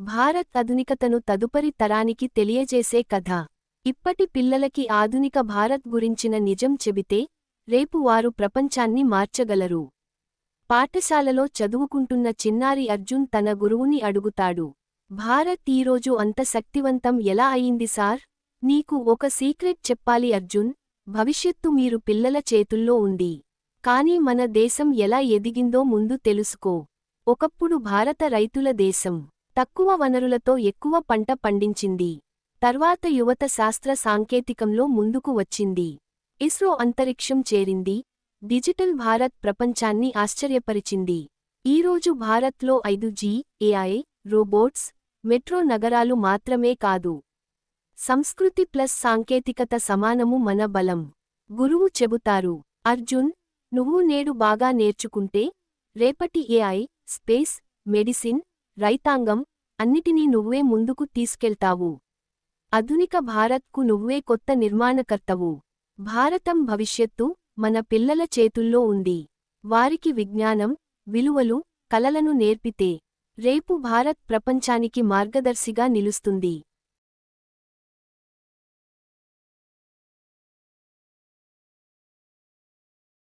భారత్ ఆధునికతను తదుపరి తరానికి తెలియజేసే కథ. ఇప్పటి పిల్లలకి ఆధునిక భారత్ గురించిన నిజం చెబితే రేపు వారు ప్రపంచాన్ని మార్చగలరు. పాఠశాలలో చదువుకుంటున్న చిన్నారి అర్జున్ తన గురువుని అడుగుతాడు. భారత్ ఈరోజు అంత శక్తివంతం ఎలా అయింది సార్? నీకు ఒక సీక్రెట్ చెప్పాలి అర్జున్. భవిష్యత్తు మీరు పిల్లల చేతుల్లో ఉంది. కానీ మన దేశం ఎలా ఎదిగిందో ముందు తెలుసుకో. ఒకప్పుడు భారత రైతుల దేశం. తక్కువ వనరులతో ఎక్కువ పంట పండించింది. తర్వాత యువత శాస్త్ర సాంకేతికంలో ముందుకు వచ్చింది. ఇస్రో అంతరిక్షం చేరింది. డిజిటల్ భారత్ ప్రపంచాన్ని ఆశ్చర్యపరిచింది. ఈరోజు భారత్లో ఐదు జీ ఏఐ రోబోట్స్ మెట్రో నగరాలు మాత్రమే కాదు. సంస్కృతి ప్లస్ సాంకేతికత సమానము మన బలం. గురువు చెబుతారు అర్జున్ నువ్వు నేడు బాగా నేర్చుకుంటే రేపటి ఏఐ స్పేస్ మెడిసిన్ రైతాంగం అన్నిటినీ నువ్వే ముందుకు తీసుకెళ్తావు. ఆధునిక భారత్కు నువ్వే కొత్త నిర్మాణకర్తవు. భారతం భవిష్యత్తు మన పిల్లల చేతుల్లో ఉంది. వారికి విజ్ఞానం విలువలు కలలను నేర్పితే రేపు భారత్ ప్రపంచానికి మార్గదర్శిగా నిలుస్తుంది.